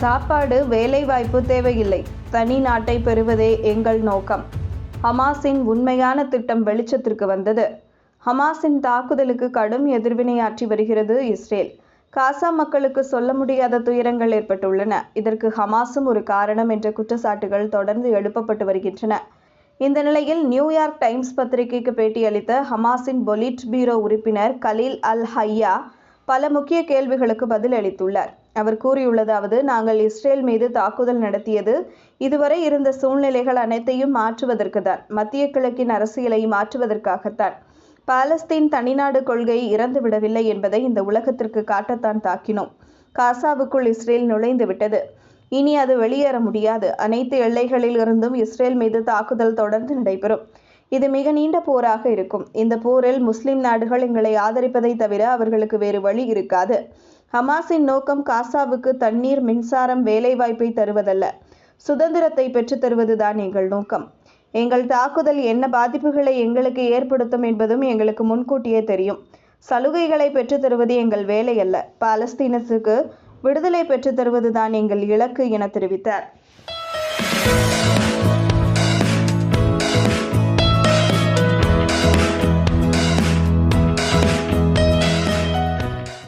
சாப்பாடு வேலைவாய்ப்பு தேவையில்லை. தனி நாட்டை பெறுவதே எங்கள் நோக்கம். ஹமாஸின் உண்மையான திட்டம் வெளிச்சத்திற்கு வந்தது. ஹமாஸின் தாக்குதலுக்கு கடும் எதிர்வினையாற்றி வருகிறது இஸ்ரேல். காசா மக்களுக்கு சொல்ல முடியாத துயரங்கள் ஏற்பட்டுள்ளன. இதற்கு ஹமாஸும் ஒரு காரணம் என்ற குற்றச்சாட்டுகள் தொடர்ந்து எழுப்பப்பட்டு வருகின்றன. இந்த நிலையில் நியூயார்க் டைம்ஸ் பத்திரிகைக்கு பேட்டியளித்த ஹமாஸின் பொலிட் பீரோ உறுப்பினர் கலீல் அல் ஹையா பல முக்கிய கேள்விகளுக்கு பதில் அளித்துள்ளார் அவர் கூறியுள்ளதாவது நாங்கள் இஸ்ரேல் மீது தாக்குதல் நடத்தியது. இதுவரை இருந்த சூழ்நிலைகள் அனைத்தையும் மாற்றுவதற்கு தான் மத்திய கிழக்கின் அரசியலை மாற்றுவதற்காகத்தான். பாலஸ்தீன் தனிநாடு கொள்கை இறந்துவிடவில்லை என்பதை இந்த உலகத்திற்கு காட்டத்தான் தாக்கினோம். காசாவுக்குள் இஸ்ரேல் நுழைந்து விட்டது. இனி அது வெளியேற முடியாது. அனைத்து எல்லைகளில் இருந்தும் இஸ்ரேல் மீது தாக்குதல் தொடர்ந்து நடைபெறும். இது மிக நீண்ட போராக இருக்கும். இந்த போரில் முஸ்லிம் நாடுகள் எங்களை ஆதரிப்பதை தவிர அவர்களுக்கு வேறு வழி இருக்காது. ஹமாஸின் நோக்கம் காசாவுக்கு தண்ணீர் மின்சாரம் வேலைவாய்ப்பை தருவதல்ல. சுதந்திரத்தை பெற்றுத் தருவதுதான் எங்கள் நோக்கம். எங்கள் தாக்குதல் என்ன பாதிப்புகளை எங்களுக்கு ஏற்படுத்தும் என்பதும் எங்களுக்கு முன்கூட்டியே தெரியும். சலுகைகளை பெற்றுத் தருவது எங்கள் வேலை அல்ல பாலஸ்தீனத்துக்கு விடுதலை பெற்றுத் தருவதுதான் எங்கள் இலக்கு என தெரிவித்தார்.